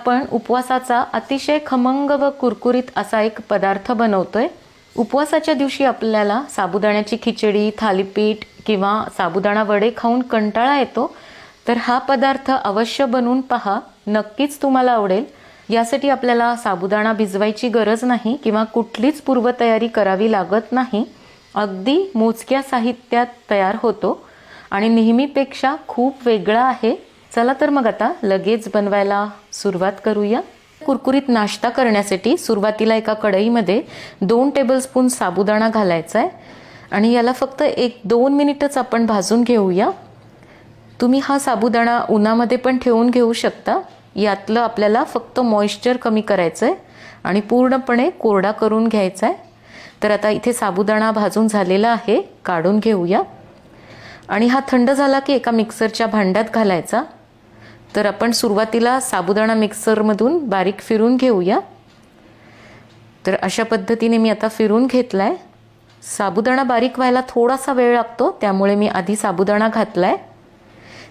आपण उपवासाचा अतिशय खमंग व कुरकुरीत असा एक पदार्थ बनवतोय. उपवासाच्या दिवशी आपल्याला साबुदाण्याची खिचडी थालीपीठ किंवा साबुदाणा वडे खाऊन कंटाळा येतो. तर हा पदार्थ अवश्य बनवून पहा. नक्कीच तुम्हाला आवडेल. यासाठी आपल्याला साबुदाणा भिजवायची गरज नाही किंवा कुठलीच पूर्वतयारी करावी लागत नाही. अगदी मोजक्या साहित्यात तयार होतो. आणि नेहमीपेक्षा खूप वेगळा आहे. चला तर मग आता लगेच बनवायला सुरुवात करूया. कुरकुरीत नाश्ता करण्यासाठी सुरुवातीला एका कढईमध्ये दोन टेबलस्पून साबुदाणा घालायचा आहे आणि याला फक्त एक दोन मिनिटच आपण भाजून घेऊया. तुम्ही हा साबुदाणा उन्हामध्ये पण ठेवून घेऊ शकता. यातलं आपल्याला फक्त मॉइश्चर कमी करायचं आहे आणि पूर्णपणे कोरडा करून घ्यायचा आहे तर आता इथे साबुदाणा भाजून झालेला आहे काढून घेऊया. आणि हा थंड झाला की एका मिक्सरच्या भांड्यात घालायचा. तर आपण सुरुवातीला साबुदाणा मिक्सरमधून बारीक फिरून घेऊया. तर अशा पद्धतीने मी आता फिरून घेतला आहे साबुदाणा बारीक व्हायला थोडासा वेळ लागतो त्यामुळे मी आधी साबुदाणा घातला आहे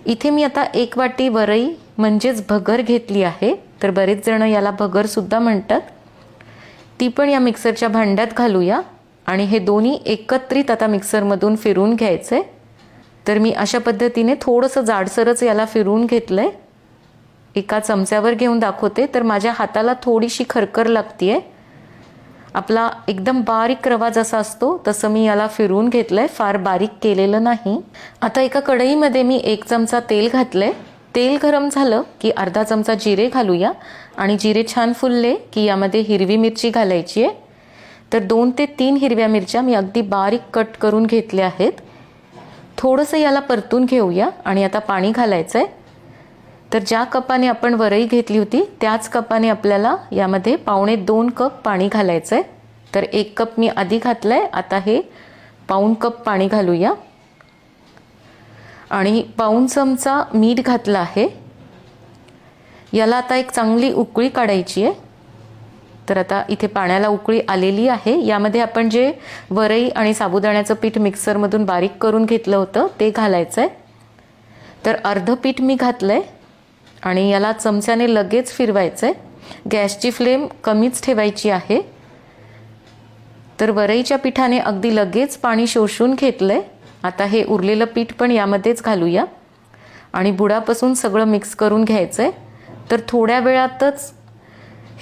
इथे मी आता एक वाटी वरई म्हणजेच भगर घेतली आहे. तर बरेच जण याला भगरसुद्धा म्हणतात. ती पण या मिक्सरच्या भांड्यात घालूया. आणि हे दोन्ही एकत्रित आता मिक्सरमधून फिरून घ्यायचं. आहे तर मी अशा पद्धतीने थोडंसं जाडसरच याला फिरवून घेतलं आहे एका चमच्यावर घेऊन दाखवते. तर माझ्या हाताला थोडीशी खरखर लागते आहे आपला एकदम बारीक रवा जसा असतो तसं मी याला फिरवून घेतलं आहे फार बारीक केलेलं नाही. आता एका कढईमध्ये मी एक चमचा तेल घातलं आहे तेल गरम झालं की अर्धा चमचा जिरे घालूया. आणि जिरे छान फुलले की यामध्ये हिरवी मिरची घालायची आहे. तर दोन ते तीन हिरव्या मिरच्या मी अगदी बारीक कट करून घेतल्या आहेत. थोडंसं याला परतून घेऊया. आणि आता पाणी घालायचं आहे तर ज्या कपाने आपण वरई घेतली होती त्याच कपाने आपल्याला यामध्ये पावणे दोन कप पाणी घालायचं आहे तर एक कप मी आधी घातलं आहे आता हे पाऊण कप पाणी घालूया. आणि पाऊण चमचा मीठ घातलं आहे. याला आता एक चांगली उकळी काढायची आहे. तर आता इथे पाण्याला उकळी आलेली आहे. यामध्ये आपण जे वरई आणि साबुदाण्याचं पीठ मिक्सरमधून बारीक करून घेतलं होतं ते घालायचं आहे तर अर्ध पीठ मी घातलं आहे आणि याला चमच्याने लगेच फिरवायचं आहे गॅसची फ्लेम कमीच ठेवायची आहे. तर वरईच्या पिठाने अगदी लगेच पाणी शोषून घेतलं आहे आता हे उरलेलं पीठ पण यामध्येच घालूया. आणि बुडापासून सगळं मिक्स करून घ्यायचं आहे तर थोड्या वेळातच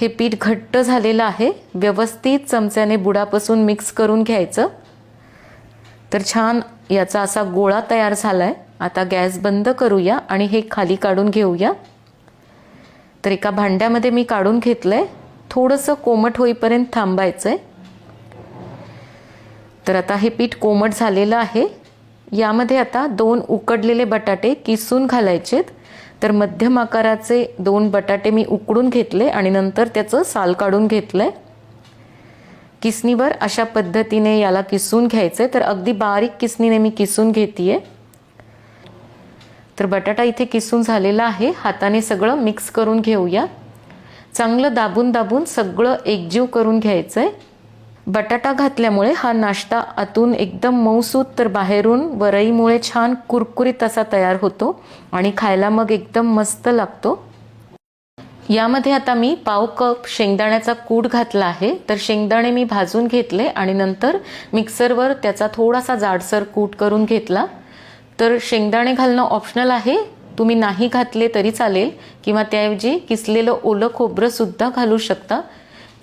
हे पीठ घट्ट झालेलं आहे. व्यवस्थित चमच्याने बुडापासून मिक्स करून घ्यायचं. तर छान याचा असा गोळा तयार झाला आहे आता गॅस बंद करूया आणि हे खाली काढून घेऊया. तर एका भांड्यामध्ये मी काढून घेतलं आहे थोडंसं कोमट होईपर्यंत थांबायचं आहे तर आता हे पीठ कोमट झालेलं आहे. यामध्ये आता दोन उकडलेले बटाटे किसून घालायचेत. तर मध्यम आकाराचे दोन बटाटे मी उकडून घेतले आणि नंतर त्याचं साल काढून घेतलं आहे किसणीवर अशा पद्धतीने याला किसून घ्यायचं आहे तर अगदी बारीक किसणीने मी किसून घेते आहे तर बटाटा इथे किसून झालेला आहे. हाताने सगळं मिक्स करून घेऊया. चांगलं दाबून दाबून सगळं एकजीव करून घ्यायचं आहे बटाटा घातल्यामुळे हा नाश्ता आतून एकदम मऊसूत तर बाहेरून वरईमुळे छान कुरकुरीत असा तयार होतो आणि खायला मग एकदम मस्त लागतो. यामध्ये आता मी पाव कप शेंगदाण्याचा कूट घातला आहे. तर शेंगदाणे मी भाजून घेतले आणि नंतर मिक्सरवर त्याचा थोडासा जाडसर कूट करून घेतला. तर शेंगदाणे घालणं ऑप्शनल आहे. तुम्ही नाही घातले तरी चालेल. किंवा त्याऐवजी किसलेलं ओलं खोबरंसुद्धा घालू शकता.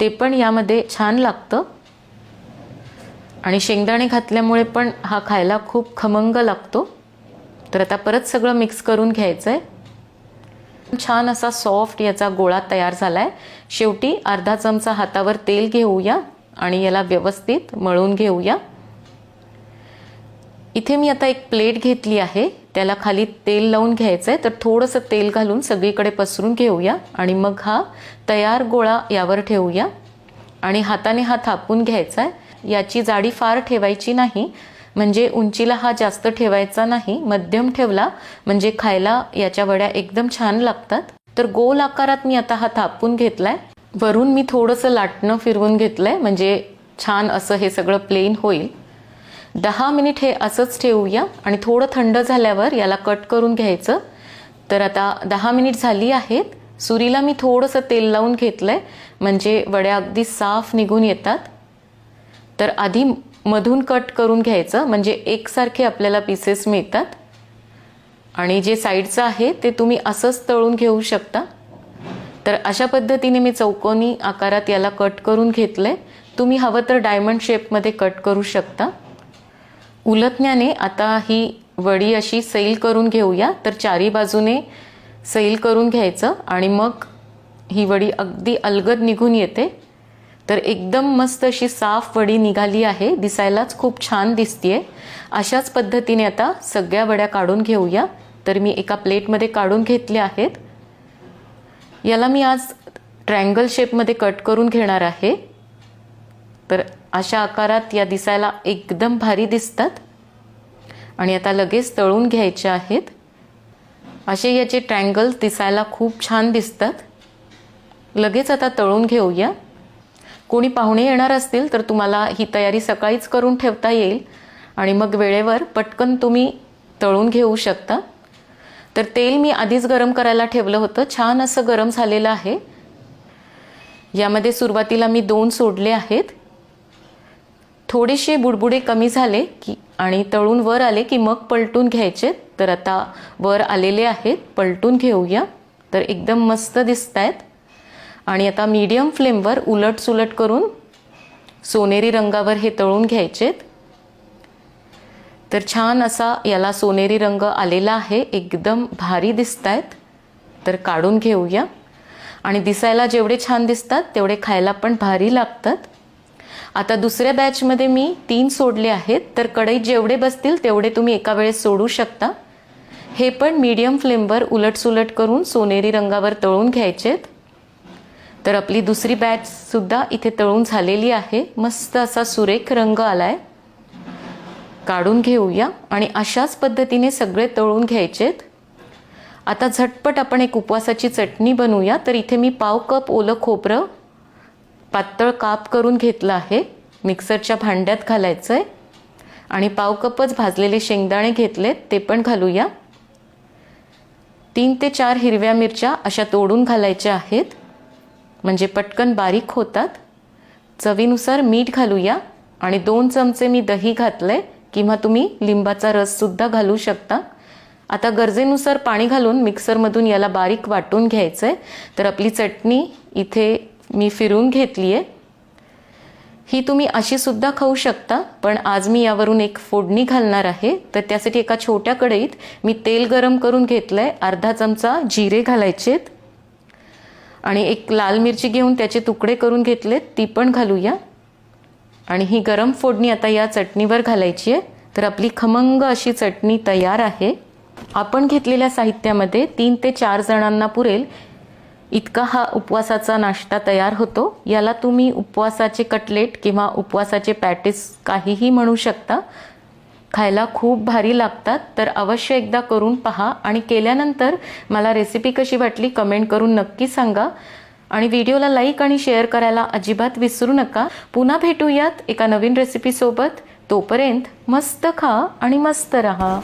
ते पण यामध्ये छान लागतं. आणि शेंगदाणे घातल्यामुळे पण हा खायला खूप खमंग लागतो. तर आता परत सगळं मिक्स करून घ्यायचं आहे छान असा सॉफ्ट याचा गोळा तयार झाला आहे शेवटी अर्धा चमचा हातावर तेल घेऊया आणि याला व्यवस्थित मळून घेऊया. इथे मी आता एक प्लेट घेतली आहे. त्याला खाली तेल लावून घ्यायचं आहे तर थोडंसं तेल घालून सगळीकडे पसरून घेऊया. आणि मग हा तयार गोळा यावर ठेवूया. आणि हाताने हा थापून घ्यायचा आहे याची जाडी फार ठेवायची नाही. म्हणजे उंचीला हा जास्त ठेवायचा नाही. मध्यम ठेवला म्हणजे खायला याच्या वड्या एकदम छान लागतात. तर गोल आकारात मी आता हा थापून घेतलाय. वरून मी थोडंसं लाटणं फिरवून घेतलंय. म्हणजे छान असं हे सगळं प्लेन होईल. दहा मिनिट हे असंच ठेवूया आणि थोडं थंड झाल्यावर याला कट करून घ्यायचं. तर आता दहा मिनिट झाली आहेत. सुरीला मी थोडंसं तेल लावून घेतलं आहे म्हणजे वड्या अगदी साफ निघून येतात. तर आधी मधून कट करून घ्यायचं. म्हणजे एकसारखे आपल्याला पीसेस मिळतात. आणि जे साईडचं आहे ते तुम्ही असंच तळून घेऊ शकता. तर अशा पद्धतीने मी चौकोनी आकारात याला कट करून घेतलं आहे तुम्ही हवं तर डायमंड शेपमध्ये कट करू शकता. उलटण्याने आता ही वडी अशी सैल करून घेऊया. तर चारी बाजूने सैल करून घ्यायचं आणि मग ही वडी अगदी अलगद निघून येते. तर एकदम मस्त अशी साफ वडी निघाली आहे. दिसायलाच खूप छान दिसतीये. अशाच पद्धतीने आता सगळ्या वड्या काढून घेऊया. तर मी एका प्लेटमध्ये काढून घेतल्या आहेत. याला मी आज ट्रँगल शेपमध्ये कट करून घेणार आहे. तर अशा आकारात या दिसायला एकदम भारी दिसतात. आणि आता लगेच तळून घ्यायचे आहेत. असे याचे ट्रँगल्स दिसायला खूप छान दिसतात. लगेच आता तळून घेऊया. कोणी पाहुणे येणार असतील तर तुम्हाला ही तयारी सकाळीच करून ठेवता येईल. आणि मग वेळेवर पटकन तुम्ही तळून घेऊ शकता. तर तेल मी आधीच गरम करायला ठेवलं होतं. छान असं गरम झालेलं आहे. यामध्ये सुरुवातीला मी दोन सोडले आहेत. थोडेसे बुडबुडे कमी झाले की आणि तळून वर आले की मग पलटून घ्यायचे. तर आता वर आलेले आहेत पलटून घेऊया. तर एकदम मस्त दिसत आहेत आणि आता मीडियम फ्लेमवर उलट सुलट करून सोनेरी रंगावर हे तळून घ्यायचेत. तर छान असा याला सोनेरी रंग आलेला आहे. एकदम भारी दिसत आहेत तर काढून घेऊया. आणि दिसायला जेवढे छान दिसतात तेवढे खायला पण भारी लागतात. आता दुसऱ्या बॅचमध्ये मी तीन सोडले आहेत. तर कढईत जेवढे बसतील तेवढे तुम्ही एका वेळेस सोडू शकता. हे पण मीडियम फ्लेमवर उलटसुलट करून सोनेरी रंगावर तळून घ्यायचेत. तर आपली दुसरी बॅचसुद्धा इथे तळून झालेली आहे. मस्त असा सुरेख रंग आलाय. काढून घेऊया आणि अशाच पद्धतीने सगळे तळून घ्यायचेत. आता झटपट आपण एक उपवासाची चटणी बनवूया. तर इथे मी पाव कप ओलं खोबरं पातळ काप करून घेतलं आहे. मिक्सरच्या भांड्यात घालायचं आहे आणि पाव कपच भाजलेले शेंगदाणे घेतलेत ते पण घालूया. तीन ते चार हिरव्या मिरच्या अशा तोडून घालायच्या आहेत. म्हणजे पटकन बारीक होतात. चवीनुसार मीठ घालूया. आणि दोन चमचे मी दही घातलंय किंवा तुम्ही लिंबाचा रससुद्धा घालू शकता. आता गरजेनुसार पाणी घालून मिक्सरमधून याला बारीक वाटून घ्यायचं आहे तर आपली चटणी इथे मी फिरून घेतली आहे ही तुम्ही अशी सुद्धा खाऊ शकता पण आज मी यावरून एक फोडणी घालणार आहे. तर त्यासाठी एका छोट्या कढईत मी तेल गरम करून घेतलं आहे अर्धा चमचा जिरे घालायचेत. आणि एक लाल मिरची घेऊन त्याचे तुकडे करून घेतलेत ती पण घालूया. आणि ही गरम फोडणी आता या चटणीवर घालायची आहे तर आपली खमंग अशी चटणी तयार आहे. आपण घेतलेल्या साहित्यामध्ये तीन ते चार जणांना पुरेल. इतका हा उपवासाचा नाश्ता तयार होतो? याला तुम्ही उपवासाचे कटलेट किंवा उपवासाचे पॅटीस काहीही म्हणू शकता. खायला खूप भारी लागतात. तर अवश्य एकदा करून पहा आणि केल्यानंतर मला रेसिपी कशी वाटली कमेंट करून नक्की सांगा. आणि व्हिडिओला लाईक आणि शेअर करायला अजिबात विसरू नका. पुन्हा भेटूयात एका नवीन रेसिपीसोबत तोपर्यंत मस्त खा आणि मस्त रहा.